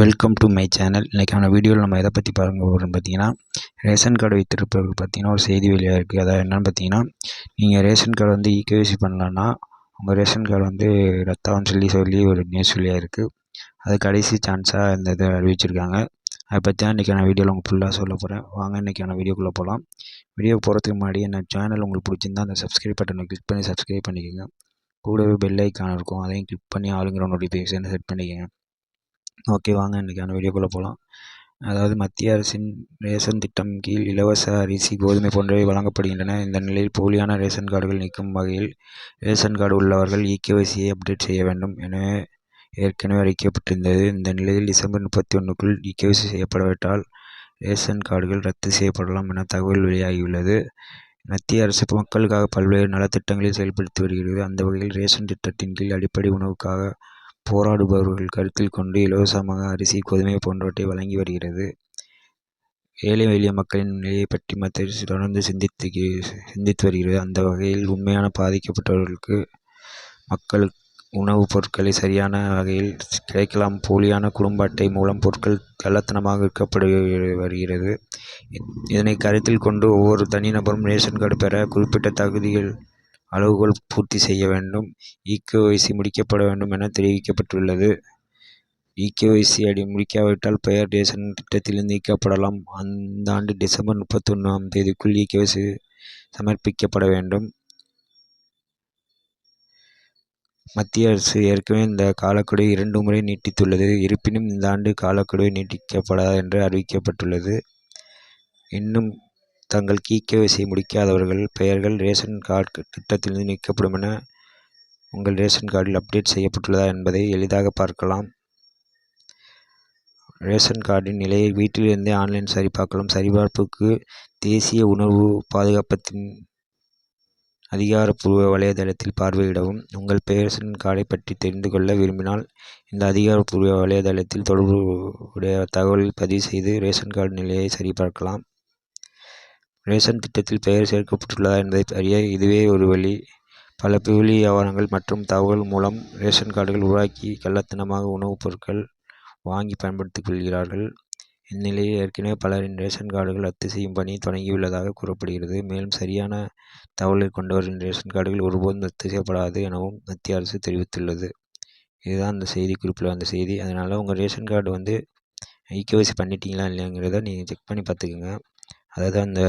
Welcome to my channel இன்றைக்கான வீடியோவில் நம்ம எதை பற்றி பார்க்க போகிறோம் பார்த்தீங்கன்னா ரேஷன் கார்டு வைத்திருப்பவர்கள் பார்த்தீங்கன்னா ஒரு செய்தி வெளியாக இருக்குது அதாவது என்னென்னு பார்த்தீங்கன்னா நீங்கள் ரேஷன் கார்டு வந்து இகேவிசி பண்ணலன்னா உங்கள் ரேஷன் கார்டு வந்து ரத்தான்னு சொல்லி சொல்லி ஒரு நியூஸ் வெளியாக இருக்குது அது கடைசி சான்ஸாக இந்த இதை அறிவிச்சிருக்காங்க. அதை பற்றி தான் இன்றைக்கான வீடியோவில் உங்களுக்கு ஃபுல்லாக சொல்ல போகிறேன் வாங்க இன்றைக்கான வீடியோக்குள்ளே போகலாம் வீடியோ போகிறதுக்கு முன்னாடி என்ன சேனல் உங்களுக்கு பிடிச்சிருந்தா அந்த சப்ஸ்கிரைப் பட்டனை கிளிக் பண்ணி சப்ஸ்கிரைப் பண்ணிக்கோங்க. கூடவே பெல் ஐக்கான் இருக்கும். அதையும் கிளிக் பண்ணி ஆளுங்கிற நோட்டிஃபிகேஷன் செட் பண்ணிக்கோங்க. ஓகே வாங்க. இன்றைக்கான வீடியோக்குள்ளே போகலாம் அதாவது மத்திய அரசின் ரேஷன் திட்டம் கீழ் இலவச அரிசி கோதுமை போன்றவை வழங்கப்படுகின்றன. இந்த நிலையில் போலியான ரேஷன் கார்டுகள் நீக்கும் வகையில் ரேஷன் கார்டு உள்ளவர்கள் இகேஒய்சியை அப்டேட் செய்ய வேண்டும் எனவே ஏற்கனவே அறிவிக்கப்பட்டிருந்தது. இந்த நிலையில் டிசம்பர் முப்பத்தி ஒன்றுக்குள் இகேஒய்சி செய்யப்படாவிட்டால் ரேஷன் கார்டுகள் ரத்து செய்யப்படலாம் என தகவல் வெளியாகியுள்ளது. மத்திய அரசு மக்களுக்காக பல்வேறு நலத்திட்டங்களை செயல்படுத்தி வருகிறது. அந்த வகையில் ரேஷன் திட்டத்தின் கீழ் அடிப்படை உணவுக்காக போராடுபவர்கள் கருத்தில் கொண்டு இலவசமாக அரிசி கோதுமை போன்றவற்றை வழங்கி வருகிறது. ஏழை எளிய மக்களின் நிலையை பற்றி மத்திய அரசு தொடர்ந்து சிந்தித்து சிந்தித்து வருகிறது. அந்த வகையில் உண்மையான பாதிக்கப்பட்டவர்களுக்கு மக்களுக்கு உணவுப் பொருட்களை சரியான வகையில் கிடைக்கலாம். போலியான குடும்ப அட்டை மூலம் பொருட்கள் கள்ளத்தனமாக விற்கப்படு வருகிறது. இதனை கருத்தில் கொண்டு ஒவ்வொரு தனிநபரும் ரேஷன் கார்டு பெற குறிப்பிட்ட தகுதிகள் அளவுகோல் பூர்த்தி செய்ய வேண்டும். இகேஒய்சி முடிக்கப்பட வேண்டும் என தெரிவிக்கப்பட்டுள்ளது. இகேஒய்சி அடி முடிக்காவிட்டால் பெயர் ரேஷன் திட்டத்தில் நீக்கப்படலாம். அந்த ஆண்டு டிசம்பர் முப்பத்தொன்னாம் தேதிக்குள் இகேஒய்சி சமர்ப்பிக்கப்பட வேண்டும். மத்திய அரசு ஏற்கனவே இந்த காலக்கெடுவை இரண்டு முறை நீட்டித்துள்ளது. இருப்பினும் இந்த ஆண்டு காலக்கெடுவை நீட்டிக்கப்படாது என்று அறிவிக்கப்பட்டுள்ளது. இன்னும் தங்கள் இகேஒய்சி முடிக்காதவர்கள் பெயர்கள் ரேஷன் கார்டு திட்டத்திலிருந்து நீக்கப்படும் என உங்கள் ரேஷன் கார்டில் அப்டேட் செய்யப்பட்டுள்ளதா என்பதை எளிதாக பார்க்கலாம். ரேஷன் கார்டின் நிலையை வீட்டிலிருந்தே ஆன்லைன் சரிபார்க்கலாம். சரிபார்ப்புக்கு தேசிய உணவு பாதுகாப்பத்தின் அதிகாரப்பூர்வ வலைதளத்தில் பார்வையிடவும். உங்கள் ரேஷன் கார்டை பற்றி தெரிந்து கொள்ள விரும்பினால் இந்த அதிகாரப்பூர்வ வலைதளத்தில் தொடர்புடைய தகவலில் பதிவு செய்து ரேஷன் கார்டு நிலையை சரிபார்க்கலாம். ரேஷன் திட்டத்தில் பெயர் சேர்க்கப்பட்டுள்ளதா என்பதை அறிய இதுவே ஒரு வழி. பல போலி ஆவணங்கள் மற்றும் தகவல் மூலம் ரேஷன் கார்டுகள் உருவாக்கி கள்ளத்தனமாக உணவுப் பொருட்கள் வாங்கி பயன்படுத்திக் கொள்கிறார்கள். இந்நிலையில் ஏற்கனவே பலரின் ரேஷன் கார்டுகள் ரத்து செய்யும் பணி தொடங்கியுள்ளதாக கூறப்படுகிறது. மேலும் சரியான தகவலை கொண்டவரின் ரேஷன் கார்டுகள் ஒருபோதும் ரத்து செய்யப்படாது எனவும் மத்திய அரசு தெரிவித்துள்ளது. இதுதான் அந்த செய்தி குறிப்பில் வந்த செய்தி. அதனால் உங்கள் ரேஷன் கார்டு வந்து இகேஒய்சி பண்ணிட்டீங்களா இல்லையாங்கிறத நீங்கள் செக் பண்ணி பார்த்துக்குங்க. அதாவது அந்த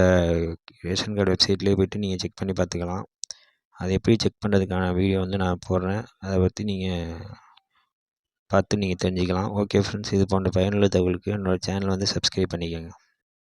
ரேஷன் கார்டு வெப்சைட்லேயே போய்ட்டு நீங்கள் செக் பண்ணி பார்த்துக்கலாம். அதை எப்படி செக் பண்ணுறதுக்கான வீடியோ வந்து நான் போடுறேன். அதை பற்றி நீங்கள் பார்த்து நீங்கள் தெரிஞ்சுக்கலாம். ஓகே ஃப்ரெண்ட்ஸ் இது போன்ற பயனுள்ள தகவலுக்கு என்னோடய சேனலை வந்து சப்ஸ்கிரைப் பண்ணிக்கோங்க.